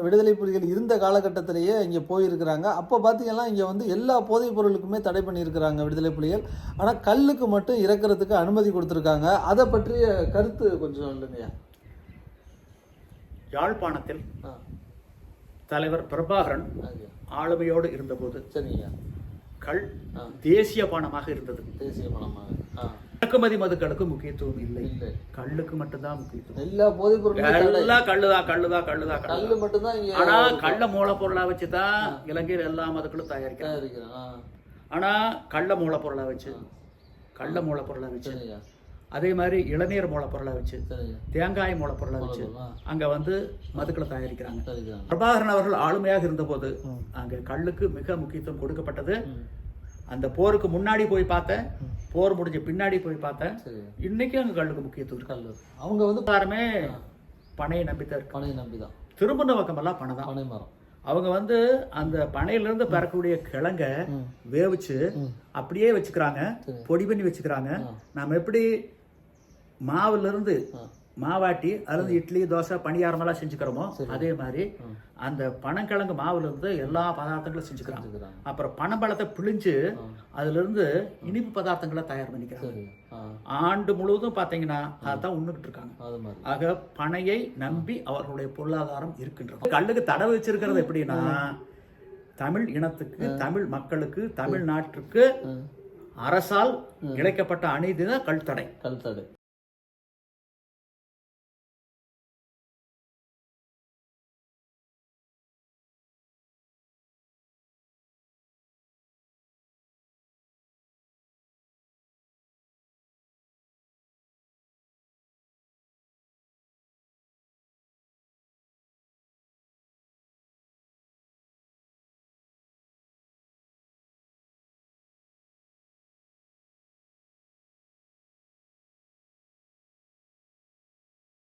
விடுதலை புலிகள் இருந்த காலகட்டத்திலேயே இங்கே போயிருக்கிறாங்க. அப்போ பார்த்தீங்கன்னா இங்கே வந்து எல்லா போதைப் பொருளுக்குமே தடை பண்ணியிருக்கிறாங்க விடுதலை புலிகள். ஆனால் கல்லுக்கு மட்டும் இறக்குறதுக்கு அனுமதி கொடுத்துருக்காங்க. அதை பற்றிய கருத்து கொஞ்சம் சொல்லுங்கய்யா. யாழ்ப்பாணத்தில் தலைவர் பிரபாகரன் ஆளுமையோடு இருந்தபோது சரிங்கய்யா. கள் ஆ. தேசிய பானமாக இருந்தது. தேசிய பணமாக ஆ. இறக்குமதி மதுக்களுக்கு முக்கியத்துவம் இல்லை. கல்லுக்கு மட்டும்தான் முக்கியத்துவம். எல்லா போதைப் எல்லாம் கல்லுதான் கல்லுதான் கல்லுதான் கல்லு மட்டும்தான் இங்கே ஆனா கள்ள மூலப்பொருளா வச்சுதான் இலங்கையில் எல்லா மதுக்களும் தயாரிக்கிறாங்க. ஆனா கள்ள மூலப்பொருளா வச்சு கள்ள மூலப்பொருளா வச்சு அதே மாதிரி இளநீர் மூலப்பொருளா வச்சு தேங்காய் மூலப்பொருளா வச்சு அங்க வந்து மதுக்களை தயாரிக்கிறாங்க. பிரபாகரன் அவர்கள் ஆளுமையாக இருந்தபோது அங்க கல்லுக்கு மிக முக்கியத்துவம் கொடுக்கப்பட்டது. அந்த போருக்கு முன்னாடி போய் பார்த்தேன். போர் முடிஞ்ச பின்னாடி போய் பார்த்தேன். இன்னைக்கு அங்க கல்லுக்கு முக்கியத்துவம் கல்லு. அவங்க வந்து எல்லாருமே பனையை நம்பித்தான் இருக்கு பனை நம்பி தான் திரும்பின பக்கமெல்லாம் பனை தான். பனை மரம். அவங்க வந்து அந்த பனையிலிருந்து பெறக்கூடிய கிழங்க. வேவிச்சு. அப்படியே வச்சுக்கிறாங்க. பொடி பண்ணி வச்சுக்கிறாங்க. நாம எப்படி மாவுல இருந்து. மாவாட்டி அதுல இட்லி தோசை பணியாரம் எல்லாம் செஞ்சுக்கிறோமோ அதே மாதிரி. அந்த பனங்கிழங்கு மாவுல இருந்து எல்லா பதார்த்தங்களும் செஞ்சுக்கிறாங்க அப்புறம் பனம்பழத்தை பிழிஞ்சு ஆ. அதுல இருந்து இனிப்பு பதார்த்தங்களை தயார் பண்ணிக்கிறாங்க ஆண்டு முழுவதும் பாத்தீங்கன்னா அதான் உண்ணுகிட்டு இருக்காங்க. ஆக பனையை நம்பி அவர்களுடைய பொருளாதாரம் இருக்கின்றது. கல்லுக்கு தடை வச்சிருக்கிறது எப்படின்னா தமிழ் இனத்துக்கு தமிழ் மக்களுக்கு தமிழ் நாட்டுக்கு ம். அரசால் இழைக்கப்பட்ட அநீதி தான் கல் தடை. கல் தடை.